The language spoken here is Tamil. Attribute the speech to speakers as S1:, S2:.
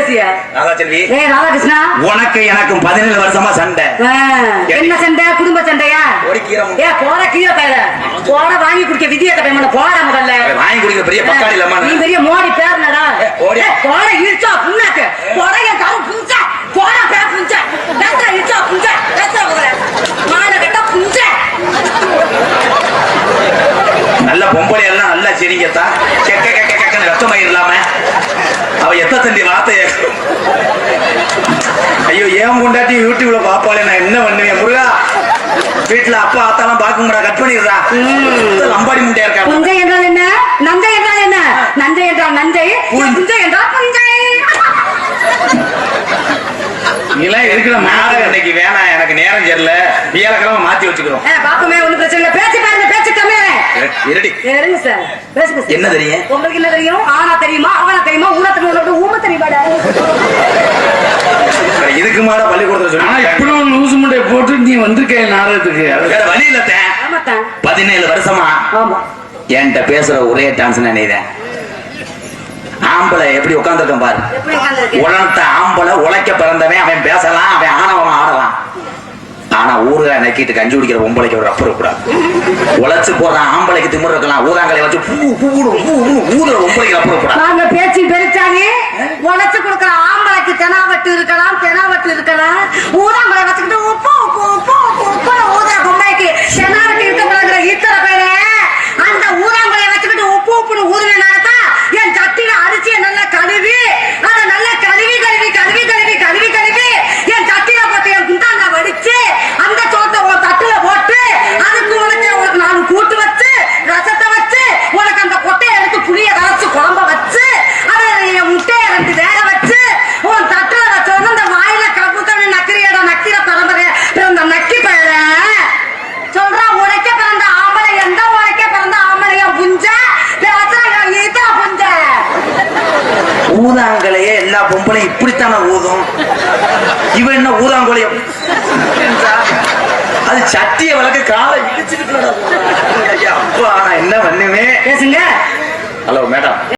S1: பேசிய? ஏ ராதாகிருஷ்ணா?
S2: உனக்கு எனக்கும் பதினேழு வருஷமா சண்டை.
S1: என்ன சண்டை? குடும்ப சண்டையா?
S2: ஒரு கீரை.
S1: ஏ போற கீழே பயில போட வாங்கி குடிக்க விதிய கட்டை பண்ண போட முதல்ல.
S2: வாங்கி குடிக்கிற பெரிய பக்காளி இல்லம்மா.
S1: நீ பெரிய மோடி பேர்னடா. போட. இழுச்சா புண்ணாக்கு. போட என் காலம் புஞ்சா. போட பேர் புஞ்சா. பேசுற இழுச்சா புஞ்சா. பேசுற முதல்ல. மாலை கட்ட புஞ்சா.
S2: நல்ல பொம்பளை எல்லாம் நல்லா சிரிங்கத்தா. கெக்க கெக்க கெக்கன்னு ரத்தமயம் இல்லாம அவ எத்த தண்டி வார்த்தைய? ஐயோ ஏன் கொண்டாட்டி யூடியூப்ல பாப்பாளே நான் என்ன பண்ணுவேன்? முருகா வீட்டுல அப்பா அத்தாலாம் பார்க்க முடியாது கட் பண்ணிடுறா. லம்பாடி முட்டையா இருக்கா?
S1: புஞ்சை என்றால் என்ன? நஞ்சை என்றால் என்ன? நஞ்சை என்றால் நஞ்சை
S2: புஞ்~
S1: புஞ்சை என்றால் புஞ்சை
S2: நீலாம் இருக்கிற நாடகம் இன்னைக்கு வேணாம். எனக்கு நேரம் சரியில்ல வியாழக்கிழமை மாத்தி வச்சுக்கிறோம்.
S1: பாப்பமே ஒண்ணு பிரச்சனை பேச்சு பாருங்க
S2: என்ன தெரியும்?
S1: உங்களுக்கு என்ன தெரியும்? ஆனா தெரியுமா அவனா தெரியுமா ஊனா தெரியுமா? ஊம தெரியுமாடா
S2: இதுக்கு மேல பள்ளிக்கூடத்துல
S3: ஆனா
S2: சொல்லி
S3: இப்படி ஒரு லூசு முட்டைய போட்டு நீ வந்திருக்க நாடகத்துக்கு?
S2: வேற வழி பதினேழு வருஷமா
S1: ஆமா.
S2: என்கிட்ட பேசுற ஒரே டான்ஸ் நினைதேன் ஆம்பளை எப்படி உட்காந்துருக்கேன் பாரு? உலகத்த ஆம்பளை உழைக்க பிறந்தவன் அவன் பேசலாம் அவன் ஆணவம் ஊருகா நக்கிட்டு கஞ்சி குடிக்கிற பொம்பளைக்கு ஒரு ரப்பர் கூடாது உழைச்சு போற ஆம்பளைக்கு திமிர் இருக்கலாம் ஊதாங்களை வச்சு பூ பூடு பூ ஊதுற பொம்பளைக்கு ரப்பர் கூடாது
S1: நாங்க பேச்சு பெருச்சாங்க உழைச்சு கொடுக்குற ஆம்பளைக்கு தெனாவட்டு இருக்கலாம் தெனாவட்டு இருக்கலாம். ஊதாம்பளை வச்சுக்கிட்டு உப்பு உப்பு உப்பு
S2: ஊதாங்கலையே எல்லா பொம்பளையும் இப்படித்தானே ஊதும்? இவன் என்ன ஊதாங்கோலைய? அது சட்டியை வளர்க்க காலை இடிச்சுக்கிட்டு